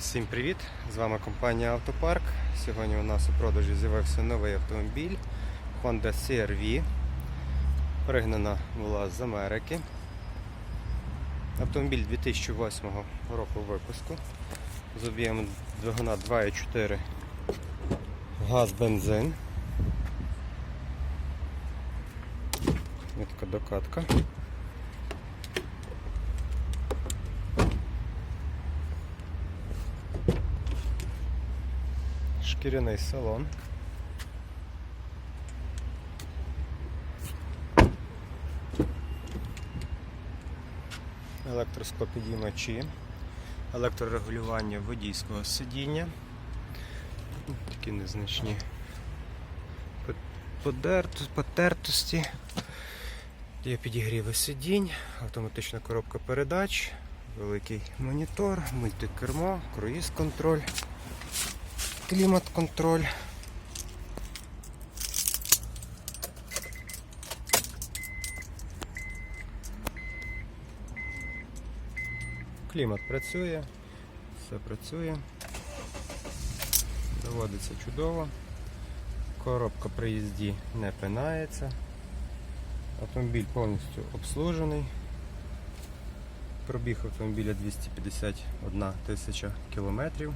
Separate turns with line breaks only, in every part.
Всім привіт! З вами компанія Автопарк. Сьогодні у нас у продажі з'явився новий автомобіль Honda CR-V. Пригнана була з Америки. Автомобіль 2008 року випуску з об'ємом двигуна 2,4 газ бензин. Така докатка. Шкіряний салон. Електроскопідіймачі, електрорегулювання водійського сидіння. Такі незначні пот- потертості. Є підігріви сидінь, автоматична коробка передач, великий монітор, мультикермо, круїз контроль клімат-контроль. Клімат працює, все працює, доводиться чудово. Коробка при їзді не пинається. Автомобіль повністю обслужений. Пробіг автомобіля 251 тисяча кілометрів.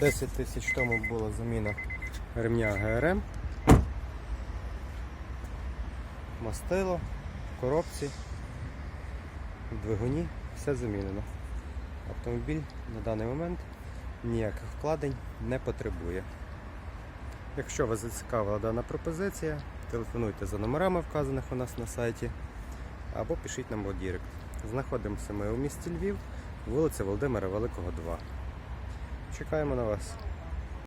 Десять тисяч тому була заміна ремня ГРМ. Мастило, коробці, двигуні, все замінено. Автомобіль на даний момент ніяких вкладень не потребує. Якщо вас зацікавила дана пропозиція, телефонуйте за номерами, вказаних у нас на сайті, або пишіть нам у Дірект. Знаходимося ми у місті Львів, вулиця Володимира Великого, 2. Чекаємо на вас.